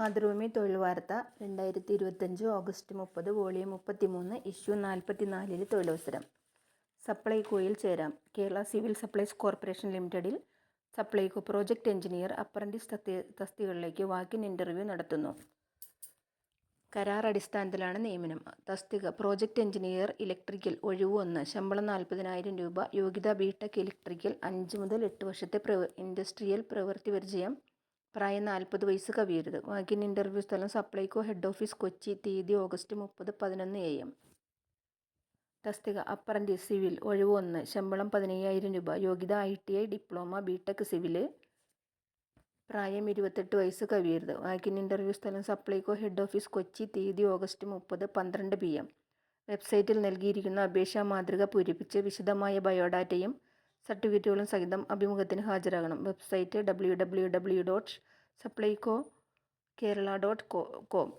മാതൃഭൂമി തൊഴിൽ വാർത്ത രണ്ടായിരത്തി ഇരുപത്തഞ്ച് ഓഗസ്റ്റ് മുപ്പത് വോളിയം മുപ്പത്തിമൂന്ന് ഇഷ്യൂ നാൽപ്പത്തിനാലിൽ തൊഴിലവസരം. സപ്ലൈകോയിൽ ചേരാം. കേരള സിവിൽ സപ്ലൈസ് കോർപ്പറേഷൻ ലിമിറ്റഡിൽ സപ്ലൈകോ പ്രോജക്റ്റ് എഞ്ചിനീയർ അപ്രന്റീസ് തസ്തി തസ്തികകളിലേക്ക് വാക്കിൻ ഇന്റർവ്യൂ നടത്തുന്നു. കരാർ അടിസ്ഥാനത്തിലാണ് നിയമനം. തസ്തിക പ്രോജക്റ്റ് എഞ്ചിനീയർ ഇലക്ട്രിക്കൽ ഒഴിവ് ഒന്ന് ശമ്പളം നാൽപ്പതിനായിരം രൂപ യോഗ്യത ബിടെക് ഇലക്ട്രിക്കൽ അഞ്ച് മുതൽ എട്ട് വർഷത്തെ പ്രവ ഇൻഡസ്ട്രിയൽ പ്രവൃത്തി പരിചയം പ്രായം നാൽപ്പത് വയസ്സ് കവിയരുത്. വാക്കിൻ ഇന്റർവ്യൂ സ്ഥലം സപ്ലൈകോ ഹെഡ് ഓഫീസ് കൊച്ചി തീയതി ഓഗസ്റ്റ് മുപ്പത് പതിനൊന്ന് എ എം തസ്തിക അപ്രന്റീസ് സിവിൽ ഒഴിവ് ഒന്ന് ശമ്പളം പതിനയ്യായിരം രൂപ യോഗ്യത I T I diploma B Tech civil പ്രായം ഇരുപത്തെട്ട് വയസ്സ് കവിയരുത്. വാക്കിൻ ഇന്റർവ്യൂ സ്ഥലം സപ്ലൈകോ ഹെഡ് ഓഫീസ് കൊച്ചി തീയതി ഓഗസ്റ്റ് മുപ്പത് പന്ത്രണ്ട് പി എം വെബ്സൈറ്റിൽ നൽകിയിരിക്കുന്ന അപേക്ഷാ മാതൃക പൂരിപ്പിച്ച് വിശദമായ ബയോഡാറ്റയും സർട്ടിഫിക്കറ്റുകളും സഹിതം അഭിമുഖത്തിന് ഹാജരാകണം. Website W W W dot Supplyco Kerala dot com